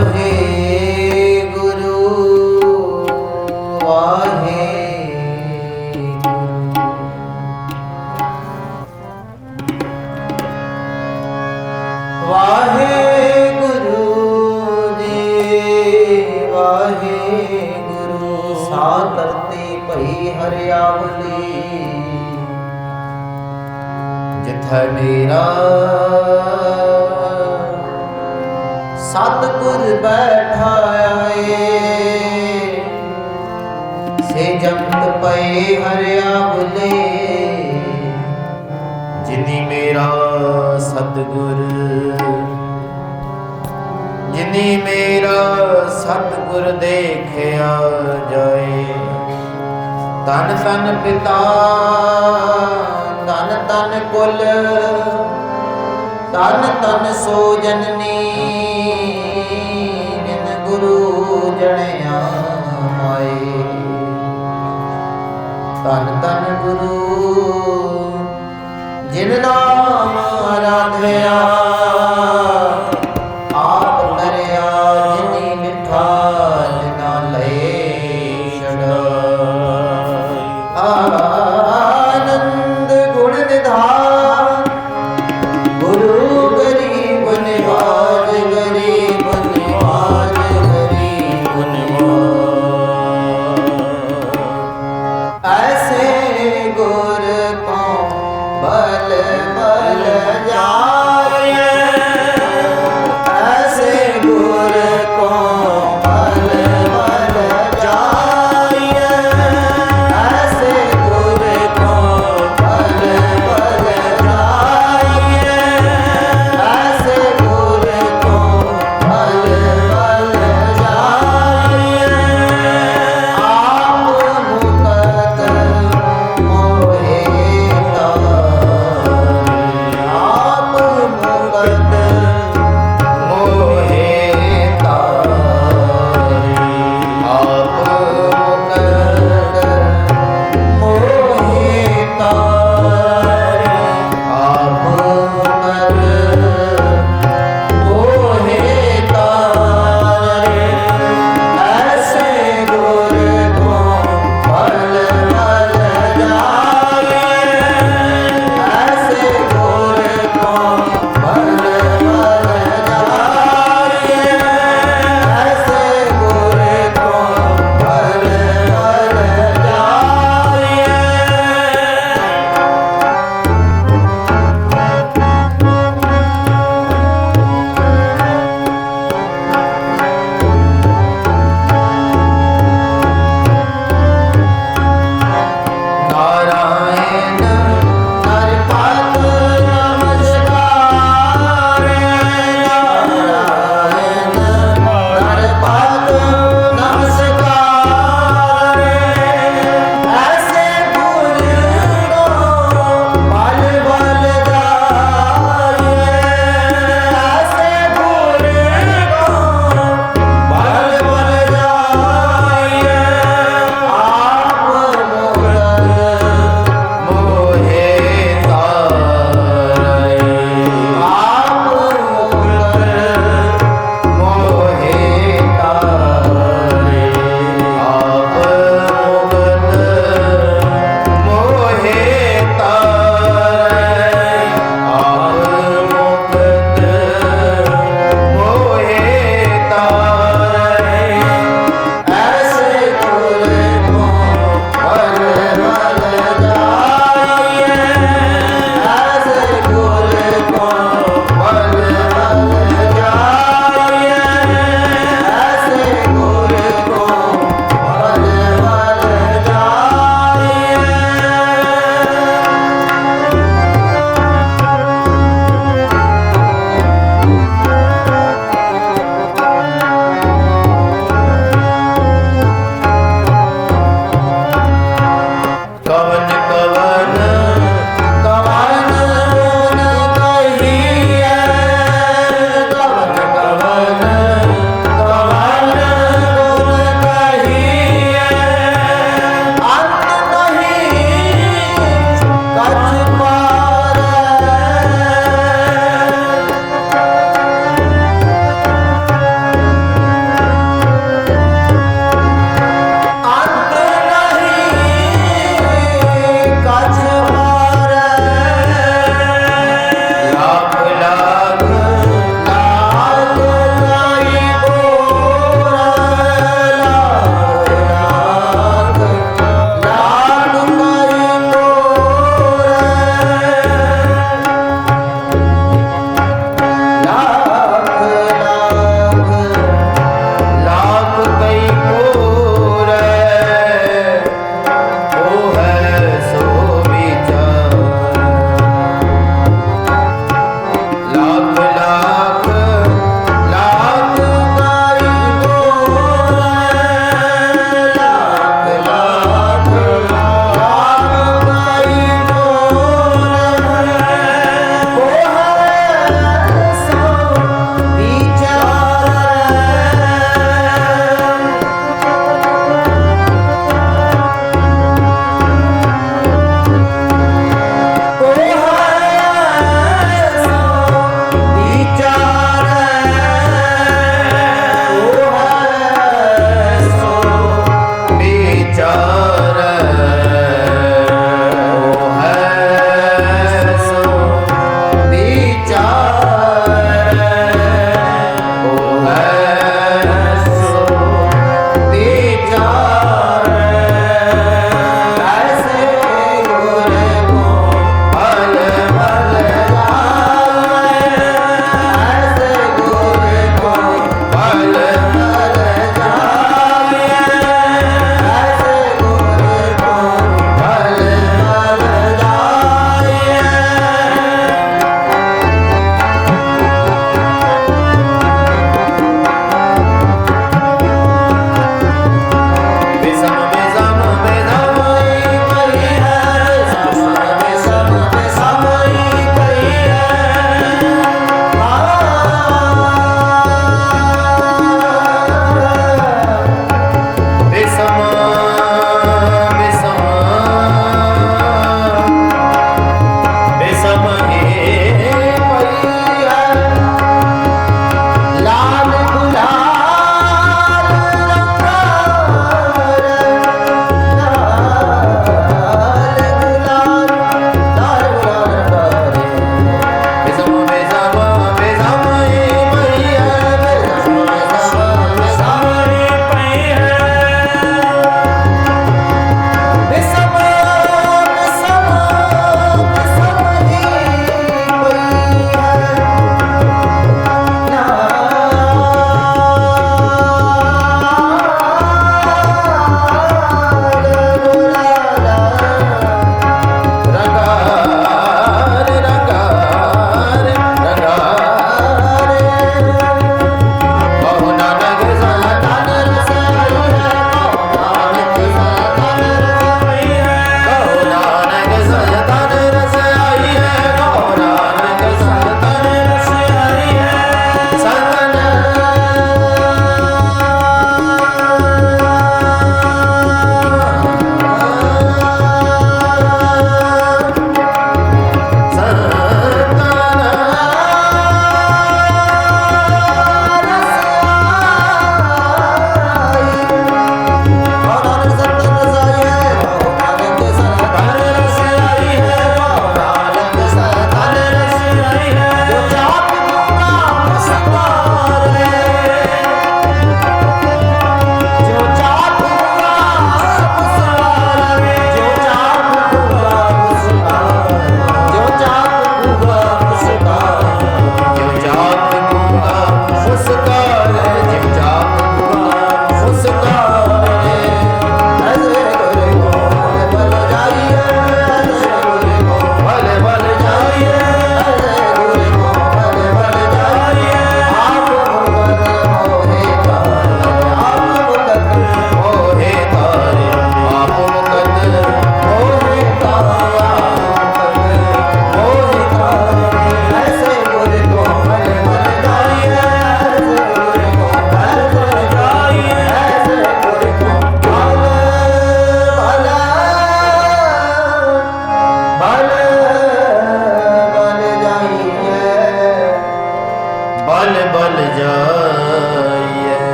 Padre. ਸਤਿਗੁਰ। ਜਿਨੀ ਮੇਰਾ ਸਤਿਗੁਰ ਦੇਖਿਆ ਜਾਏ ਤਨ ਤਨ ਪਿਤਾ ਤਨ ਤਨ ਕੁਲ ਤਨ ਤਨ ਸੋ ਜਨਨੀ ਬਿਨ ਗੁਰੂ ਜਣਿਆ ਮਾਏ। ਤਨ ਤਨ ਗੁਰੂ ਜਿਨ ਨਾਮ ਆਰਾਧਿਆ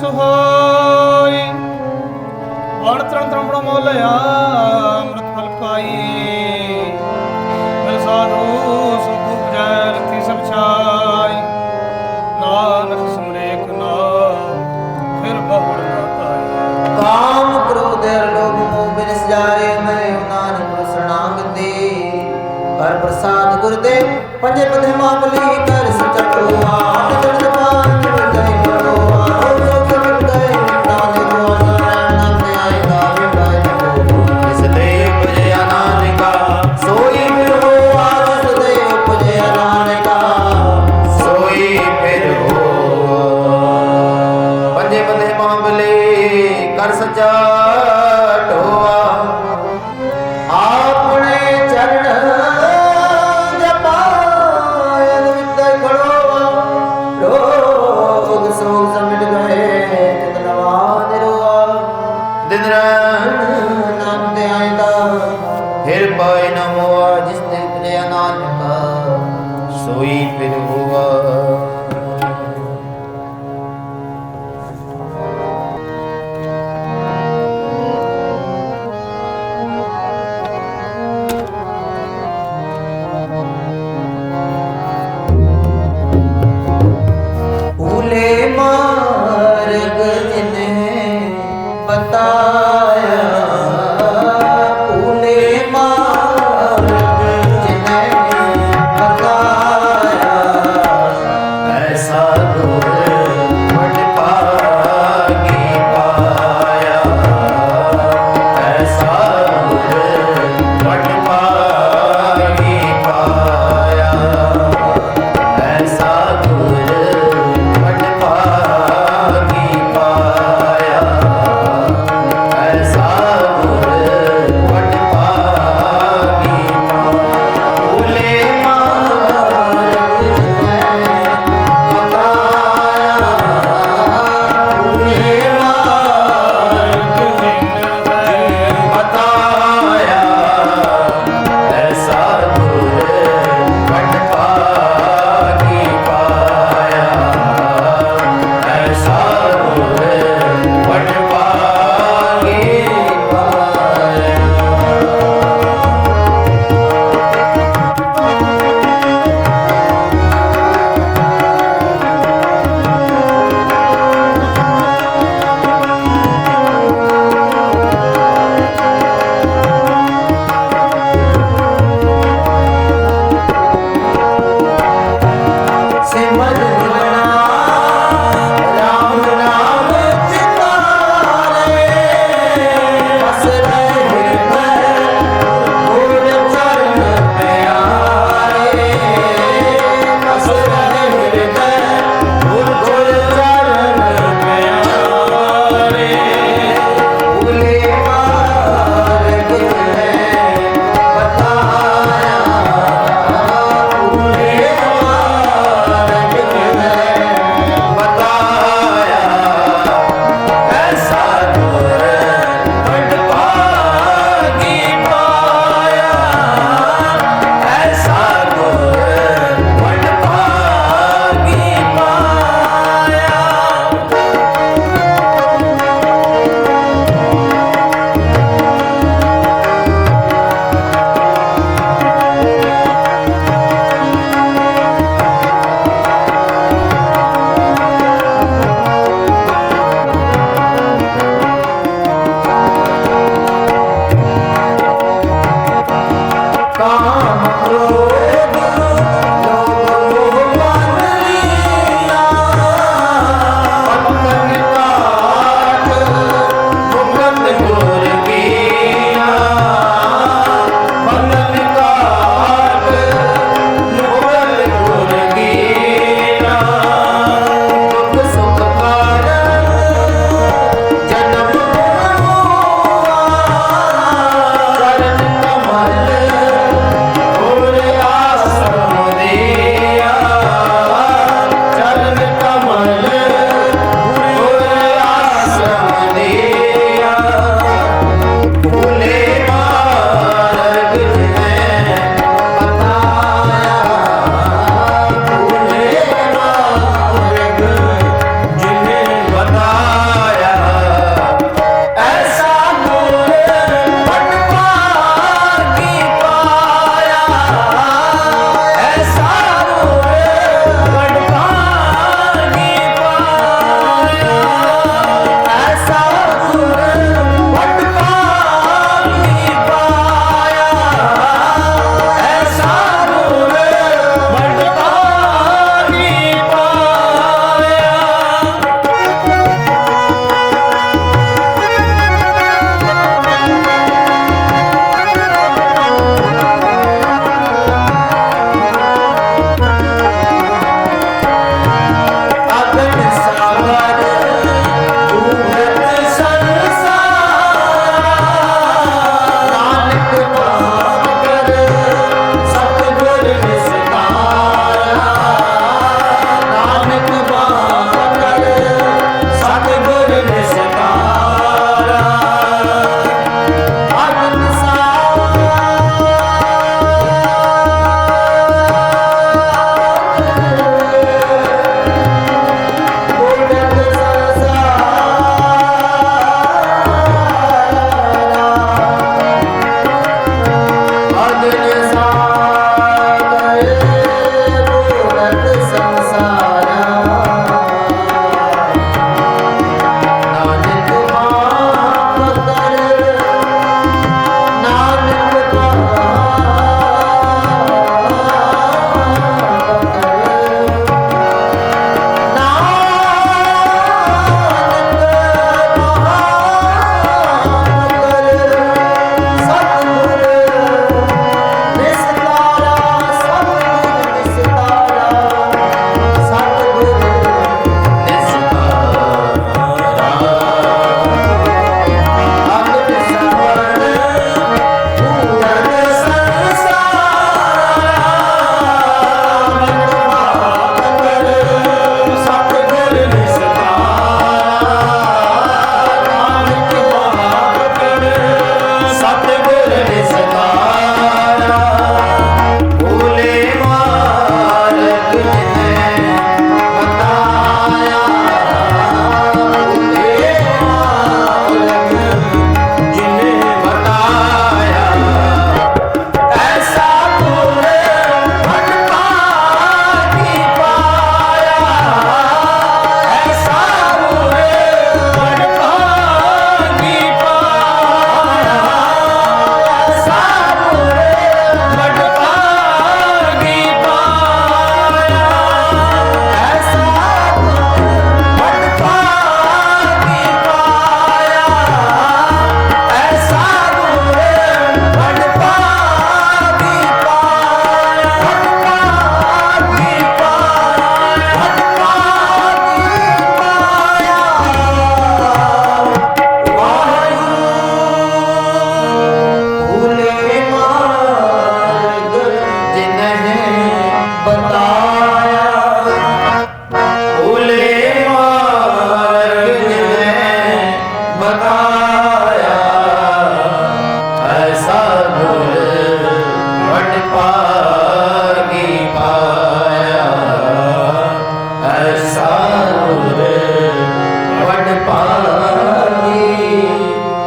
ਸੁਹਾਈ ਵਣ ਤਰਨ ਤਰਨ ਬੜਾ ਮੋਲਿਆ ਅੰਮ੍ਰਿਤ ਫਲ ਪਾਈ। ਮਿਲ ਸਾਧੂ ਸੁਖ ਉਪਜੈ ਰਤੀ ਸਭ ਛਾਈ। ਨਾਨਕ ਸਿਮਰੇ ਕਨਾ ਫਿਰ ਬਹੁੜ ਨਾ ਤਾਈ ਕਾਮ ਕ੍ਰੋਧ ਲੋਭ, ਮੋਹ ਬਿਨ ਸਜਾਰੇ, ਮੈਂ ਨਾਨਕ ਪ੍ਰਸਣਾਂਗ ਦੇ ਪਰ ਪ੍ਰਸਾਦ ਗੁਰਦੇ ਪੰਜੇ ਪਧੇ ਮਾਮਲੀ ਕਰ ਸਚਟੁਆ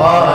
الله